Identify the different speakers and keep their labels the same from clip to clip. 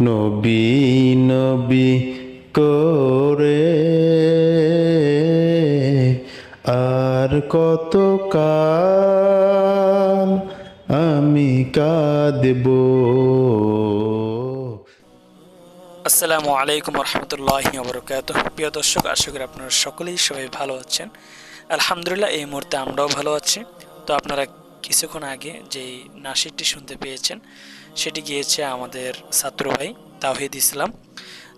Speaker 1: নবী নবী করে। আর কত কাল আমি কাঁদব।
Speaker 2: আসসালামু আলাইকুম রহমতুল্লাহ বরকাত প্রিয় দর্শক, আশা করি আপনারা সকলেই সবাই ভালো আছেন। আলহামদুলিল্লাহ, এই মুহূর্তে আমরাও ভালো আছি। তো আপনারা কিছুক্ষণ আগে যেই নাসিরটি শুনতে পেয়েছেন, সেটি গিয়েছে আমাদের ছাত্র ভাই তাওহিদ ইসলাম।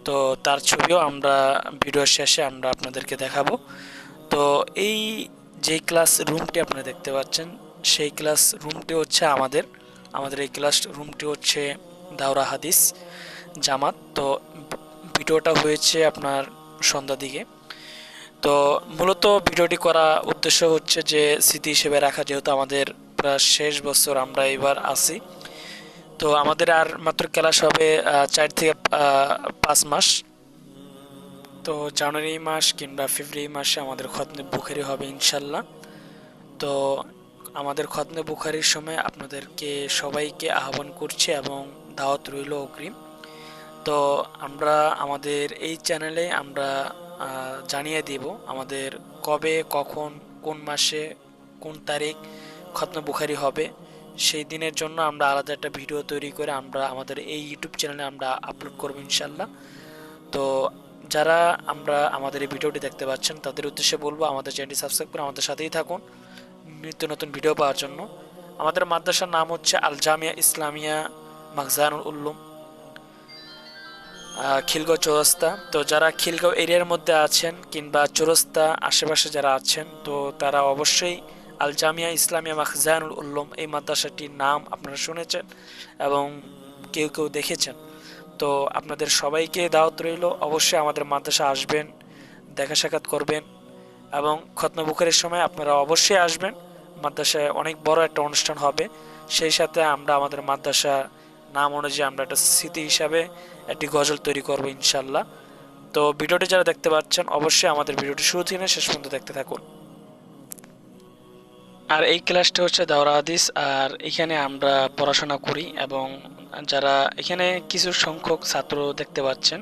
Speaker 2: তো তার ছবিও আমরা ভিডিওর শেষে আমরা আপনাদেরকে দেখাবো। তো এই যে ক্লাস রুমটি আপনারা দেখতে পাচ্ছেন, সেই ক্লাস রুমটি হচ্ছে আমাদের। আমাদের এই ক্লাস রুমটি হচ্ছে দাওরা হাদিস জামাত। তো ভিডিওটা হয়েছে আপনার সন্ধ্যা দিকে। তো মূলত ভিডিওটি করা উদ্দেশ্য হচ্ছে যে স্মৃতি হিসেবে রাখা, যেহেতু আমাদের প্রায় শেষ বছর আমরা এবার আসি তো আমাদের আর মাত্র ক্লাস হবে চার থেকে পাঁচ মাস। তো জানুয়ারি মাস কিংবা ফেব্রুয়ারি মাসে আমাদের খতনে বুখারি হবে ইনশাল্লাহ। তো আমাদের খতনে বুখারির সময় আপনাদেরকে সবাইকে আহ্বান করছি এবং দাওয়াত রইল অগ্রিম। তো আমরা আমাদের এই চ্যানেলে আমরা জানিয়ে দিব আমাদের কবে, কখন, কোন মাসে, কোন তারিখ খতনে বুখারি হবে। সেই দিনের জন্য আমরা আলাদা একটা ভিডিও তৈরি করে আমরা আমাদের এই ইউটিউব চ্যানেলে আমরা আপলোড করব ইনশাল্লাহ তো যারা আমরা আমাদের এই ভিডিওটি দেখতে পাচ্ছেন, তাদের উদ্দেশ্যে বলব আমাদের চ্যানেলটি সাবস্ক্রাইব করে আমাদের সাথেই থাকুন নিত্য নতুন ভিডিও পাওয়ার জন্য। আমাদের মাদ্রাসার নাম হচ্ছে আল জামিয়া ইসলামিয়া মাকজানুল উল্লুম খিলগাঁও চৌরাস্তা। তো যারা খিলগাঁও এরিয়ার মধ্যে আছেন কিংবা চৌরাস্তা আশেপাশে যারা আছেন, তো তারা অবশ্যই আল জামিয়া ইসলামিয়া মাখজানুল উল্লুম এই মাদ্রাসাটির নাম আপনারা শুনেছেন এবং কেউ কেউ দেখেছেন। তো আপনাদের সবাইকে দাওয়াত রইল। অবশ্যই আমাদের মাদ্রাসা আসবেন, দেখা সাক্ষাৎ করবেন এবং খতনা সময় আপনারা অবশ্যই আসবেন। মাদ্রাসায় অনেক বড় একটা অনুষ্ঠান হবে। সেই সাথে আমরা আমাদের মাদ্রাসা নাম অনুযায়ী আমরা একটা স্মৃতি হিসাবে একটি গজল তৈরি করব ইনশাল্লাহ তো ভিডিওটি যারা দেখতে পাচ্ছেন, অবশ্যই আমাদের ভিডিওটি শুরু থেকে শেষ পর্যন্ত দেখতে থাকুন। আর এই ক্লাসটা হচ্ছে দাওরা হাদিস, আর এখানে আমরা পড়াশোনা করি এবং যারা এখানে কিছু সংখ্যক ছাত্র দেখতে পাচ্ছেন,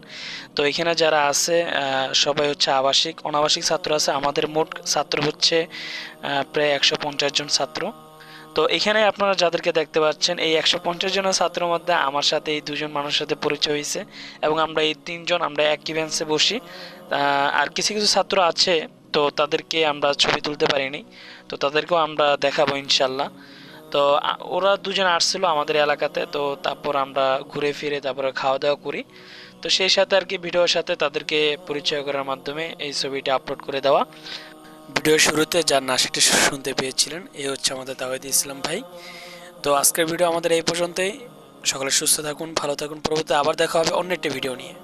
Speaker 2: তো এখানে যারা আছে সবাই হচ্ছে আবাসিক, অনাবাসিক ছাত্র আছে। আমাদের মোট ছাত্র হচ্ছে প্রায় একশো পঞ্চাশ জন ছাত্র। তো এখানে আপনারা যাদেরকে দেখতে পাচ্ছেন, এই একশো পঞ্চাশ জনের ছাত্রের মধ্যে আমার সাথে এই দুজন মানুষের সাথে পরিচয় হয়েছে এবং আমরা এই তিনজন, আমরা একই বেঞ্চে বসি। আর কিছু কিছু ছাত্র আছে তো তাদেরকে আমরা ছবি তুলতে পারিনি। তো তাদেরকেও আমরা দেখাবো ইনশাল্লাহ। তো ওরা দুজন আসছিল আমাদের এলাকাতে, তো তারপর আমরা ঘুরে ফিরে তারপরে খাওয়া দাওয়া করি। তো সেই সাথে আর কি ভিডিওর সাথে তাদেরকে পরিচয় করার মাধ্যমে এই ছবিটা আপলোড করে দেওয়া। ভিডিওর শুরুতে যার নাশিটি শুনতে পেয়েছিলেন এই হচ্ছে আমাদের তাওয়াইদ ইসলাম ভাই। তো আজকের ভিডিও আমাদের এই পর্যন্তই। সকলে সুস্থ থাকুন, ভালো থাকুন। পরবর্তী আবার দেখা হবে অন্য একটি ভিডিও নিয়ে।